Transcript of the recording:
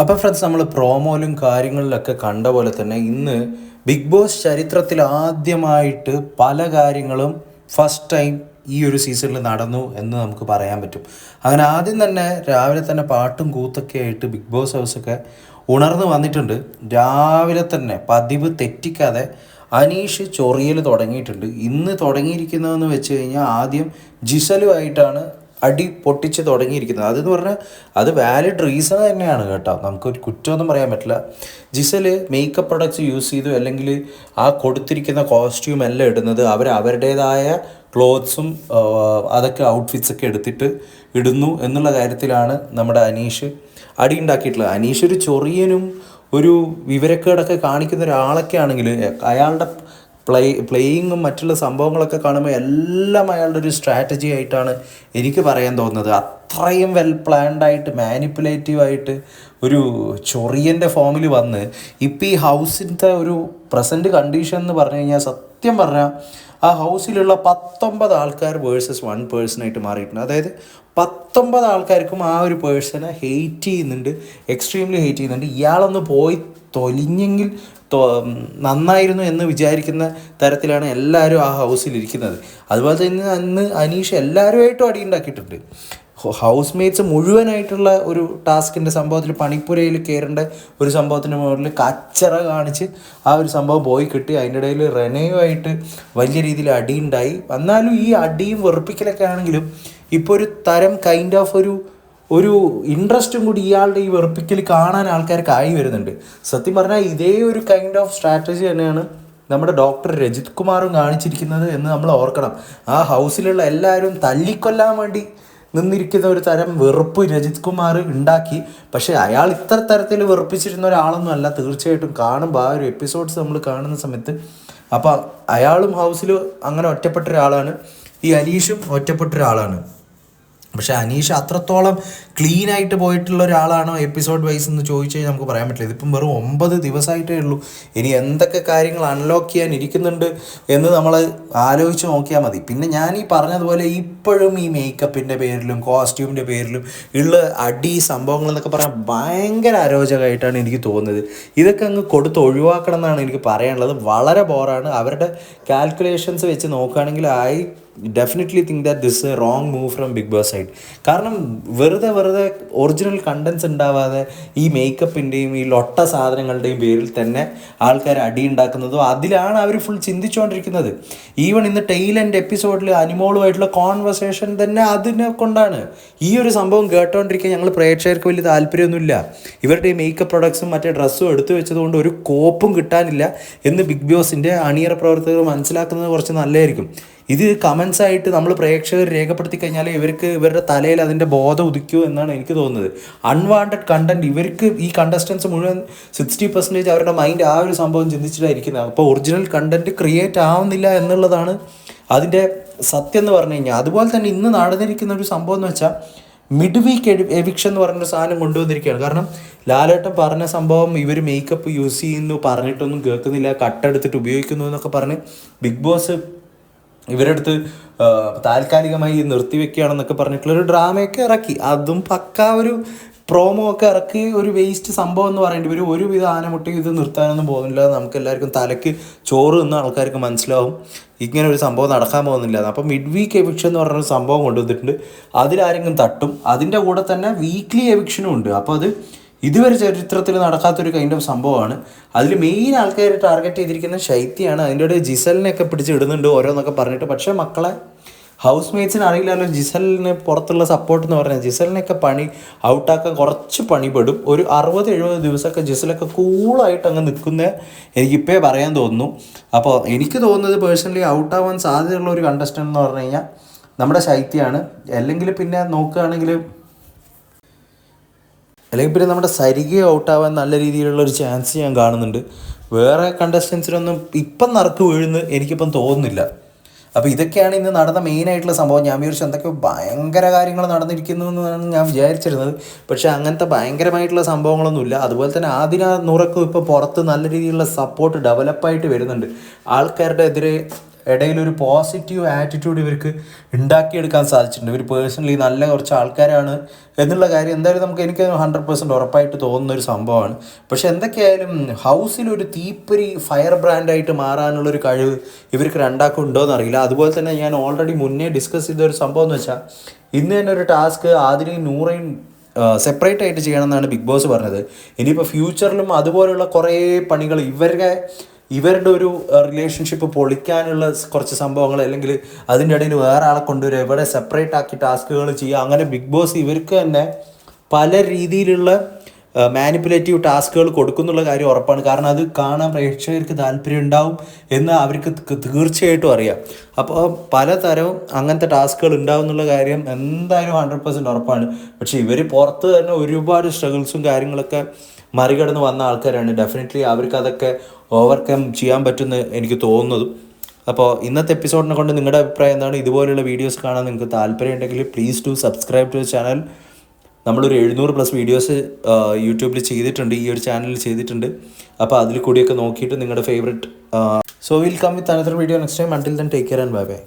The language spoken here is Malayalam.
അപ്പോൾ ഫ്രണ്ട്സ് നമ്മൾ പ്രോമോയിലും കാര്യങ്ങളിലൊക്കെ കണ്ട പോലെ തന്നെ ഇന്ന് ബിഗ് ബോസ് ചരിത്രത്തിൽ ആദ്യമായിട്ട് പല കാര്യങ്ങളും ഫസ്റ്റ് ടൈം ഈ ഒരു സീസണിൽ നടന്നു എന്ന് നമുക്ക് പറയാൻ പറ്റും. അങ്ങനെ ആദ്യം തന്നെ രാവിലെ തന്നെ പാട്ടും കൂത്തൊക്കെ ആയിട്ട് ബിഗ് ബോസ് ഹൗസൊക്കെ ഉണർന്നു വന്നിട്ടുണ്ട്. രാവിലെ തന്നെ പതിവ് തെറ്റിക്കാതെ അനീഷ് ചൊറിയൽ തുടങ്ങിയിട്ടുണ്ട്. ഇന്ന് തുടങ്ങിയിരിക്കുന്നതെന്ന് വെച്ച് കഴിഞ്ഞാൽ ആദ്യം ജിസലുമായിട്ടാണ് അടി പൊട്ടിച്ച് തുടങ്ങിയിരിക്കുന്നത്. അതെന്ന് പറഞ്ഞാൽ അത് വാലിഡ് റീസൺ തന്നെയാണ് കേട്ടോ. നമുക്കൊരു കുറ്റമൊന്നും പറയാൻ പറ്റില്ല. ജിസൽ മേക്കപ്പ് പ്രൊഡക്ട്സ് യൂസ് ചെയ്തു അല്ലെങ്കിൽ ആ കൊടുത്തിരിക്കുന്ന കോസ്റ്റ്യൂം എല്ലാം ഇടുന്നത് അവർ അവരുടേതായ ക്ലോത്ത്സും അതൊക്കെ ഔട്ട്ഫിറ്റ്സ് ഒക്കെ എടുത്തിട്ട് ഇടുന്നു എന്നുള്ള കാര്യത്തിലാണ് നമ്മുടെ അനീഷ് അടി ഉണ്ടാക്കിയിട്ടുള്ളത്. അനീഷ് ഒരു ചൊറിയനും ഒരു വിവരക്കേടൊക്കെ കാണിക്കുന്ന ഒരാളൊക്കെ ആണെങ്കിൽ അയാളുടെ പ്ലേ പ്ലേയിങ്ങും മറ്റുള്ള സംഭവങ്ങളൊക്കെ കാണുമ്പോൾ എല്ലാം അയാളുടെ ഒരു സ്ട്രാറ്റജി ആയിട്ടാണ് എനിക്ക് പറയാൻ തോന്നുന്നത്. അത്രയും വെൽ പ്ലാൻഡ് ആയിട്ട് മാനിപ്പുലേറ്റീവ് ആയിട്ട് ഒരു ചൊറിയന്റെ ഫോമിൽ വന്ന് ഇപ്പം ഈ ഹൗസിന്റെ ഒരു പ്രസന്റ് കണ്ടീഷൻ എന്ന് പറഞ്ഞു കഴിഞ്ഞാൽ സത്യം പറഞ്ഞാൽ ആ ഹൗസിലുള്ള പത്തൊമ്പത് ആൾക്കാർ വേഴ്സസ് വൺ പേഴ്സണായിട്ട് മാറിയിട്ടുണ്ട്. അതായത് പത്തൊമ്പത് ആൾക്കാർക്കും ആ ഒരു പേഴ്സണെ ഹെയ്റ്റ് ചെയ്യുന്നുണ്ട് എക്സ്ട്രീംലി ഹെയ്റ്റ് ചെയ്യുന്നുണ്ട്. ഇയാളൊന്ന് പോയി തൊലിഞ്ഞെങ്കിൽ നന്നായിരുന്നു എന്ന് വിചാരിക്കുന്ന തരത്തിലാണ് എല്ലാവരും ആ ഹൗസിൽ ഇരിക്കുന്നത് അതുപോലെ തന്നെ അന്ന് അനീഷ് എല്ലാവരുമായിട്ടും അടി ഉണ്ടാക്കിയിട്ടുണ്ട് ഹൗസ് മേറ്റ്സ് മുഴുവനായിട്ടുള്ള ഒരു ടാസ്കിന്റെ സംഭവത്തിൽ പണിപ്പുരയിൽ കയറേണ്ട ഒരു സംഭവത്തിന് മുകളിൽ കച്ചറ കാണിച്ച് ആ ഒരു സംഭവം പോയി കിട്ടി. അതിന്റെ ഇടയിൽ റെനയുമായിട്ട് വലിയ രീതിയിൽ അടിയുണ്ടായി. എന്നാലും ഈ അടിയും വെറുപ്പിക്കലൊക്കെ ആണെങ്കിലും ഇപ്പോൾ ഒരു തരം കൈൻഡ് ഓഫ് ഒരു ഒരു ഇൻട്രസ്റ്റും കൂടി ഇയാളുടെ ഈ വെറുപ്പിക്കൽ കാണാൻ ആൾക്കാർക്ക് ആയി വരുന്നുണ്ട്. സത്യം പറഞ്ഞാൽ ഇതേ ഒരു കൈൻഡ് ഓഫ് സ്ട്രാറ്റജി തന്നെയാണ് നമ്മുടെ ഡോക്ടർ രജിത് കുമാറും കാണിച്ചിരിക്കുന്നത് എന്ന് നമ്മൾ ഓർക്കണം. ആ ഹൗസിലുള്ള എല്ലാവരും തല്ലിക്കൊല്ലാൻ വേണ്ടി നിന്നിരിക്കുന്ന ഒരു തരം വെറുപ്പ് രജിത് കുമാർ ഉണ്ടാക്കി. പക്ഷേ അയാൾ ഇത്ര തരത്തിൽ വെറുപ്പിച്ചിരുന്ന ഒരാളൊന്നും അല്ല. തീർച്ചയായിട്ടും കാണുമ്പോൾ ആ ഒരു എപ്പിസോഡ്സ് നമ്മൾ കാണുന്ന സമയത്ത്. അപ്പോൾ അയാളും ഹൗസിൽ അങ്ങനെ ഒറ്റപ്പെട്ട ഒരാളാണ്. ഈ അനീഷും ഒറ്റപ്പെട്ട ഒരാളാണ്. പക്ഷേ അനീഷ് അത്രത്തോളം ക്ലീൻ ആയിട്ട് പോയിട്ടുള്ള ഒരാളാണോ എപ്പിസോഡ് വൈസ് എന്ന് ചോദിച്ചു കഴിഞ്ഞാൽ നമുക്ക് പറയാൻ പറ്റില്ല. ഇതിപ്പം വെറും ഒമ്പത് ദിവസമായിട്ടേ ഉള്ളൂ. ഇനി എന്തൊക്കെ കാര്യങ്ങൾ അൺലോക്ക് ചെയ്യാൻ ഇരിക്കുന്നുണ്ട് എന്ന് നമ്മൾ ആലോചിച്ച് നോക്കിയാൽ മതി. പിന്നെ ഞാൻ ഈ പറഞ്ഞതുപോലെ ഇപ്പോഴും ഈ മേക്കപ്പിന്റെ പേരിലും കോസ്റ്റ്യൂമിന്റെ പേരിലും ഉള്ള അടി സംഭവങ്ങൾ എന്നൊക്കെ പറയാൻ ഭയങ്കര അരോചകമായിട്ടാണ് എനിക്ക് തോന്നുന്നത്. ഇതൊക്കെ അങ്ങ് കൊടുത്ത് ഒഴിവാക്കണം എന്നാണ് എനിക്ക് പറയാനുള്ളത്. വളരെ ബോറാണ് അവരുടെ കാൽക്കുലേഷൻസ് വെച്ച് നോക്കുകയാണെങ്കിൽ I definitely think that this a wrong move from Big Boss side കാരണം വെറുതെ വെറുതെ ഒറിജിനൽ കണ്ടൻസ് ഉണ്ടാവാതെ ഈ മേക്കപ്പിന്റെയും ഈ ലൊട്ട സാധനങ്ങളുടെയും പേരിൽ തന്നെ ആൾക്കാർ അടി ഉണ്ടാക്കുന്നതും അതിലാണ് അവർ ഫുൾ ചിന്തിച്ചുകൊണ്ടിരിക്കുന്നത് ഈവൺ ഇന്ന് ടെയിലെന്റെ എപ്പിസോഡിൽ അനിമോളുമായിട്ടുള്ള കോൺവെർസേഷൻ തന്നെ അതിനെ കൊണ്ടാണ്. ഈ ഒരു സംഭവം കേട്ടോണ്ടിരിക്കാൻ ഞങ്ങൾ പ്രേക്ഷകർക്ക് വലിയ താല്പര്യമൊന്നുമില്ല. ഇവരുടെ ഈ മേക്കപ്പ് പ്രൊഡക്ട്സും മറ്റേ ഡ്രസ്സും എടുത്തു വെച്ചതുകൊണ്ട് ഒരു കോപ്പും കിട്ടാനില്ല എന്ന് ബിഗ് ബോസിന്റെ അണിയറ പ്രവർത്തകർ മനസ്സിലാക്കുന്നത് കുറച്ച് നല്ലതായിരിക്കും. ഇത് കമൻസ് ആയിട്ട് നമ്മൾ പ്രേക്ഷകർ രേഖപ്പെടുത്തി കഴിഞ്ഞാൽ ഇവർക്ക് ഇവരുടെ തലയിൽ അതിന്റെ ബോധം ഉദിക്കൂ എന്നാണ് എനിക്ക് തോന്നുന്നത്. അൺവാണ്ടഡ് കണ്ടന്റ് ഇവർക്ക് ഈ കണ്ടസ്റ്റൻസ് മുഴുവൻ സിക്സ്റ്റി പെർസെന്റേജ് അവരുടെ മൈൻഡ് ആ ഒരു സംഭവം ചിന്തിച്ചിട്ടായിരിക്കുന്നത്. അപ്പോൾ ഒറിജിനൽ കണ്ടന്റ് ക്രിയേറ്റ് ആവുന്നില്ല എന്നുള്ളതാണ് അതിന്റെ സത്യം എന്ന് പറഞ്ഞു കഴിഞ്ഞാൽ. അതുപോലെ തന്നെ ഇന്ന് നടന്നിരിക്കുന്ന ഒരു സംഭവം എന്ന് വെച്ചാൽ മിഡ് വീക്ക് എവിക്ഷൻ എന്ന് പറഞ്ഞൊരു സാധനം കൊണ്ടുവന്നിരിക്കുകയാണ്. കാരണം ലാലേട്ടൻ പറഞ്ഞ സംഭവം ഇവർ മേക്കപ്പ് യൂസ് ചെയ്യുന്നു പറഞ്ഞിട്ടൊന്നും കേൾക്കുന്നില്ല കട്ടെടുത്തിട്ട് ഉപയോഗിക്കുന്നു എന്നൊക്കെ പറഞ്ഞ് ബിഗ് ബോസ് ഇവരുടെ അടുത്ത് ആ, താൽക്കാലികമായി നിർത്തിവെക്കുകയാണെന്നൊക്കെ പറഞ്ഞിട്ടുള്ള ഒരു ഡ്രാമയൊക്കെ ഇറക്കി. അതും പക്ക ഒരു പ്രോമോ ഒക്കെ ഇറക്കി ഒരു വേസ്റ്റ് സംഭവം എന്ന് പറയേണ്ടി വരും. ഒരുവിധ ആനമുട്ടി ഇത് നിർത്താനൊന്നും പോകുന്നില്ല. നമുക്ക് എല്ലാവർക്കും തലയ്ക്ക് ചോറ് തിന്ന ആൾക്കാർക്ക് മനസ്സിലാവും. ഇങ്ങനെ ഒരു സംഭവം നടക്കാൻ പോകുന്നില്ല. അപ്പം മിഡ് വീക്ക് എവിക്ഷൻ എന്ന് പറഞ്ഞൊരു സംഭവം കൊണ്ടുവന്നിട്ടുണ്ട്. അതിലാരെങ്കിലും തട്ടും. അതിന്റെ കൂടെ തന്നെ വീക്ക്ലി എവിക്ഷനും ഉണ്ട്. അപ്പോൾ അത് ഇതുവരെ ചരിത്രത്തിൽ നടക്കാത്തൊരു കൈൻഡ് ഓഫ് സംഭവമാണ്. അതിൽ മെയിൻ ആൾക്കാർ ടാർഗറ്റ് ചെയ്തിരിക്കുന്ന ശൈത്യാണ് അതിന്റെ ഇടയിൽ ജിസലിനെയൊക്കെ പിടിച്ച് ഇടുന്നുണ്ട് ഓരോന്നൊക്കെ പറഞ്ഞിട്ട്. പക്ഷേ മക്കളെ ഹൗസ് മേറ്റ്സിന് അറിയില്ലല്ലോ ജിസലിന് പുറത്തുള്ള സപ്പോർട്ട് എന്ന് പറഞ്ഞാൽ. ജിസലിനെയൊക്കെ പണി ഔട്ടാക്കാൻ കുറച്ച് പണിപ്പെടും. ഒരു അറുപത് എഴുപത് ദിവസമൊക്കെ ജിസലൊക്കെ കൂളായിട്ട് അങ്ങ് നിൽക്കുന്ന എനിക്കിപ്പേ പറയാൻ തോന്നുന്നു. അപ്പോൾ എനിക്ക് തോന്നുന്നത് പേഴ്സണലി ഔട്ടാവാൻ സാധ്യതയുള്ള ഒരു കണ്ടസ്റ്റന്റ് എന്ന് പറഞ്ഞു കഴിഞ്ഞാൽ നമ്മുടെ ശൈത്യമാണ് അല്ലെങ്കിൽ പിന്നെ നോക്കുകയാണെങ്കിൽ അല്ലെങ്കിൽ പിന്നെ നമ്മുടെ സരിക ഔട്ടാവാൻ നല്ല രീതിയിലുള്ള ഒരു ചാൻസ് ഞാൻ കാണുന്നുണ്ട്. വേറെ കണ്ടസ്റ്റൻസിനൊന്നും ഇപ്പം നറുക്ക് വീഴുന്ന് എനിക്കിപ്പം തോന്നുന്നില്ല. അപ്പോൾ ഇതൊക്കെയാണ് ഇന്ന് നടന്ന മെയിനായിട്ടുള്ള സംഭവം. ഞാൻ വിചാരിച്ചു എന്തൊക്കെ ഭയങ്കര കാര്യങ്ങൾ നടന്നിരിക്കുന്നു എന്നാണ് ഞാൻ വിചാരിച്ചിരുന്നത്. പക്ഷേ അങ്ങനത്തെ ഭയങ്കരമായിട്ടുള്ള സംഭവങ്ങളൊന്നുമില്ല. അതുപോലെ തന്നെ ആദിന നുറക്കും ഇപ്പോൾ പുറത്ത് നല്ല രീതിയിലുള്ള സപ്പോർട്ട് ഡെവലപ്പായിട്ട് വരുന്നുണ്ട്. ആൾക്കാരുടെ എതിരെ ഇടയിൽ ഒരു പോസിറ്റീവ് ആറ്റിറ്റ്യൂഡ് ഇവർക്ക് ഉണ്ടാക്കിയെടുക്കാൻ സാധിച്ചിട്ടുണ്ട്. ഇവർ പേഴ്സണലി നല്ല കുറച്ച് ആൾക്കാരാണ് എന്നുള്ള കാര്യം എന്തായാലും നമുക്ക് എനിക്ക് ഹൺഡ്രഡ് പെർസെന്റ് ഉറപ്പായിട്ട് തോന്നുന്ന ഒരു സംഭവമാണ്. പക്ഷെ എന്തൊക്കെയായാലും ഹൗസിൽ ഒരു തീപ്പൊരി ഫയർ ബ്രാൻഡായിട്ട് മാറാനുള്ളൊരു കഴിവ് ഇവർക്ക് രണ്ടാക്കും ഉണ്ടോയെന്ന് അറിയില്ല അതുപോലെ തന്നെ ഞാൻ ഓൾറെഡി മുന്നേ ഡിസ്കസ് ചെയ്ത ഒരു സംഭവം എന്ന് വെച്ചാൽ ഇന്ന് തന്നെ ഒരു ടാസ്ക് ആദ്യം നൂറേയും സെപ്പറേറ്റ് ആയിട്ട് ചെയ്യണമെന്നാണ് ബിഗ് ബോസ് പറഞ്ഞത്. ഇനിയിപ്പോൾ ഫ്യൂച്ചറിലും അതുപോലെയുള്ള കുറേ പണികൾ ഇവരുടെ ഇവരുടെ ഒരു റിലേഷൻഷിപ്പ് പൊളിക്കാനുള്ള കുറച്ച് സംഭവങ്ങൾ അല്ലെങ്കിൽ അതിന്റെ ഇടയിൽ വേറെ ആളെ കൊണ്ടുവരിക ഇവിടെ സെപ്പറേറ്റ് ആക്കി ടാസ്കുകൾ ചെയ്യുക അങ്ങനെ ബിഗ് ബോസ് ഇവർക്ക് തന്നെ പല രീതിയിലുള്ള മാനിപ്പുലേറ്റീവ് ടാസ്കുകൾ കൊടുക്കുന്നുള്ള കാര്യം ഉറപ്പാണ്. കാരണം അത് കാണാൻ പ്രേക്ഷകർക്ക് താല്പര്യം ഉണ്ടാവും എന്ന് അവർക്ക് തീർച്ചയായിട്ടും അറിയാം. അപ്പോൾ പലതരം അങ്ങനത്തെ ടാസ്കുകൾ ഉണ്ടാവും എന്നുള്ള കാര്യം എന്തായാലും ഹൺഡ്രഡ് പെർസെന്റ് ഉറപ്പാണ്. പക്ഷേ ഇവർ പുറത്ത് തന്നെ ഒരുപാട് സ്ട്രഗിൾസും കാര്യങ്ങളൊക്കെ മറികടന്ന് വന്ന ആൾക്കാരാണ്. ഡെഫിനറ്റ്ലി അവർക്ക് അതൊക്കെ ഓവർകം ചെയ്യാൻ പറ്റുമെന്ന് എനിക്ക് തോന്നുന്നതും. അപ്പോൾ ഇന്നത്തെ എപ്പിസോഡിനെ കൊണ്ട് നിങ്ങളുടെ അഭിപ്രായം എന്താണ്? ഇതുപോലെയുള്ള വീഡിയോസ് കാണാൻ നിങ്ങൾക്ക് താല്പര്യം ഉണ്ടെങ്കിൽ please to subscribe to channel നമ്മളൊരു എഴുന്നൂറ് പ്ലസ് വീഡിയോസ് യൂട്യൂബിൽ ചെയ്തിട്ടുണ്ട് ഈ ഒരു ചാനലിൽ ചെയ്തിട്ടുണ്ട്. അപ്പോൾ അതിൽ കൂടിയൊക്കെ നോക്കിയിട്ട് നിങ്ങളുടെ favourite so will come with another video next time until then take care and bye bye